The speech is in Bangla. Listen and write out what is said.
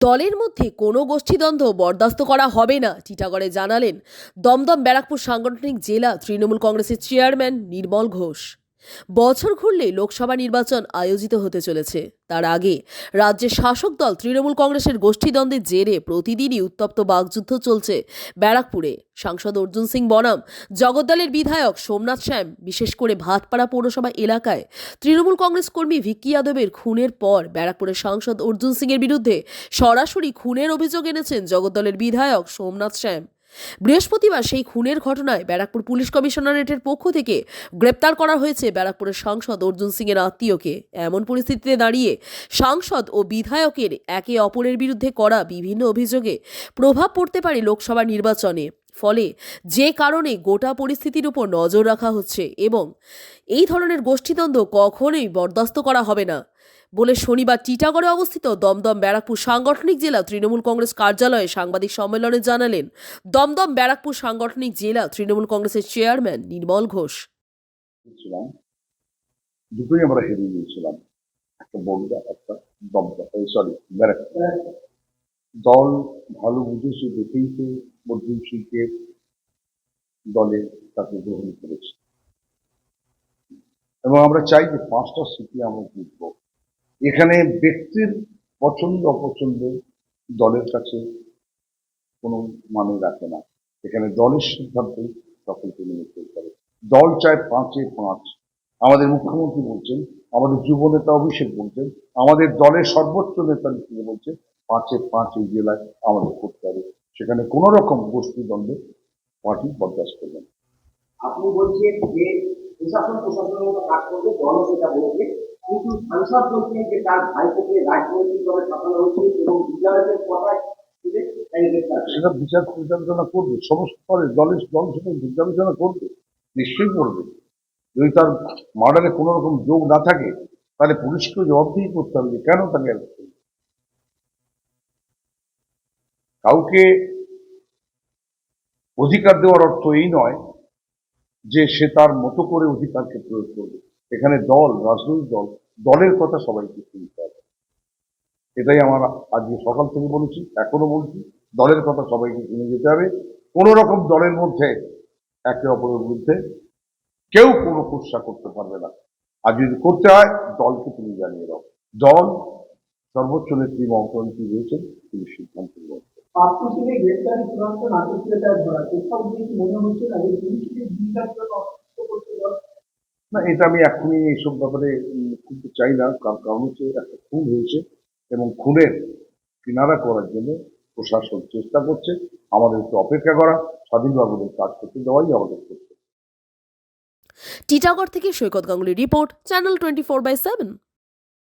দলের মধ্যে কোনো গোষ্ঠীদ্বন্দ্ব বরদাস্ত করা হবে না টিটাগড়ে জানালেন দমদম ব্যারাকপুর সাংগঠনিক জেলা তৃণমূল কংগ্রেসের চেয়ারম্যান নির্মল ঘোষ। বছর ঘুরলে লোকসভা নির্বাচন আয়োজিত হতে চলেছে। তার আগে রাজ্যের শাসক দল তৃণমূল কংগ্রেসের গোষ্ঠীদ্বন্দ্বের জেরে প্রতিদিনই উত্তপ্ত বাকযুদ্ধ চলছে ব্যারাকপুরে। সাংসদ অর্জুন সিং বনাম, জগদ্দলের বিধায়ক সোমনাথ শ্যাম, বিশেষ করে ভাতপাড়া পৌরসভা এলাকায় তৃণমূল কংগ্রেস কর্মী ভিক্কি যাদবের খুনের পর ব্যারাকপুরের সাংসদ অর্জুন সিংয়ের বিরুদ্ধে সরাসরি খুনের অভিযোগ এনেছেন জগদ্দলের বিধায়ক সোমনাথ শ্যাম। বৃহস্পতিবার সেই খুনের ঘটনায় ব্যারাকপুর পুলিশ কমিশনারেটের পক্ষ থেকে গ্রেপ্তার করা হয়েছে ব্যারাকপুরের সাংসদ অর্জুন সিংয়ের আত্মীয়কে। এমন পরিস্থিতিতে দাঁড়িয়ে সাংসদ ও বিধায়কের একে অপরের বিরুদ্ধে করা বিভিন্ন অভিযোগে প্রভাব পড়তে পারে লোকসভা নির্বাচনে। ফলে যে কারণে গোটা পরিস্থিতির উপর নজর রাখা হচ্ছে এবং এই ধরনের গোষ্ঠীদ্বন্দ্ব কখনোই বরদাস্ত করা হবে না বলে শনিবার টিটাগড়ে অবস্থিত দমদম ব্যারাকপুর সাংগঠনিক জেলা তৃণমূল কংগ্রেস কার্যালয়ে সাংবাদিক সম্মেলনে জানালেন দমদম ব্যারাকপুর সাংগঠনিক জেলা তৃণমূল কংগ্রেসের চেয়ারম্যান নির্মল ঘোষ। দুটোই আমরা হেরিয়ে নিয়েছিলাম। একটা বগুড়া একটা দমদা সরি ব্যারাকপুর। দল ভালো বুঝেছে দেখেই তো অর্জুন সিংকে দলে তাকে গ্রহণ করেছে। এবং আমরা চাই যে পাঁচটা সিটি আমরা জিতব। এখানে ব্যক্তির পছন্দ অপছন্দ দলের কাছে কোনো মানে রাখে না। এখানে দলের সিদ্ধান্তই সকলকে মেনে চলতে হবে। দল চায় পাঁচে পাঁচ। আমাদের মুখ্যমন্ত্রী বলছেন, আমাদের যুব নেতা অভিষেক বলছেন, আমাদের দলের সর্বোচ্চ নেতা বলছেন পাঁচে পাঁচ এই জেলায় আমাদের করতে হবে। সেখানে কোন রকম গোষ্ঠী দ্বন্দ্বে পার্টি বরদাস্ত করবে না। আপনি বলছেন যে প্রশাসন প্রশাসনের মতো কাজ করবে দলও সেটা বলছে কিন্তু সাংসদ বলছেন যে তার ভাইপোকে রাজনৈতিকভাবে ফাঁসানো হচ্ছে এবং বিজয়ের কথায় সেটা বিচার পরিচালনা করবে সমস্ত দলের দল সেটা করবে নিশ্চয়ই করবে। যদি তার মার্ডারে কোনো রকম যোগ না থাকে তাহলে পুলিশকে জবাবদিহি করতে হবে কেন তাকে কাউকে অধিকার দেওয়ার অর্থ এই নয় যে সে তার মতো করে অধিকারকে প্রয়োগ করবে। এখানে দল, রাজনৈতিক দল, দলের কথা সবাইকে শুনতে হবে। এটাই আমার আজকে সকাল থেকে বলেছি, এখনও বলছি, দলের কথা সবাইকে শুনে যেতে হবে। কোনো রকম দলের মধ্যে, একে অপরের বিরুদ্ধে কেউ কোনো কুৎসা করতে পারবে না। আর যদি করতে হয়, দলকে তুমি জানিয়ে দাও। দল সর্বোচ্চ নেত্রী মমতা রয়েছেন তিনি সিদ্ধান্ত গ্রেপ্তারি চূড়ান্ত ধরা। কোথাও গিয়ে কি মনে হচ্ছে না অসুস্থ করতে না এটা আমি এখনই এইসব ব্যাপারে খুলতে চাই না। কারণ কারণ হচ্ছে একটা খুন হয়েছে এবং খুনের কিনারা করার জন্য প্রশাসন চেষ্টা করছে আমাদের একটু অপেক্ষা করা স্বাধীনভাবে কাজ করতে দেওয়াই আমাদের করতে টিটাগড় থেকে Saikat গাঙ্গুলির report channel twenty four by seven.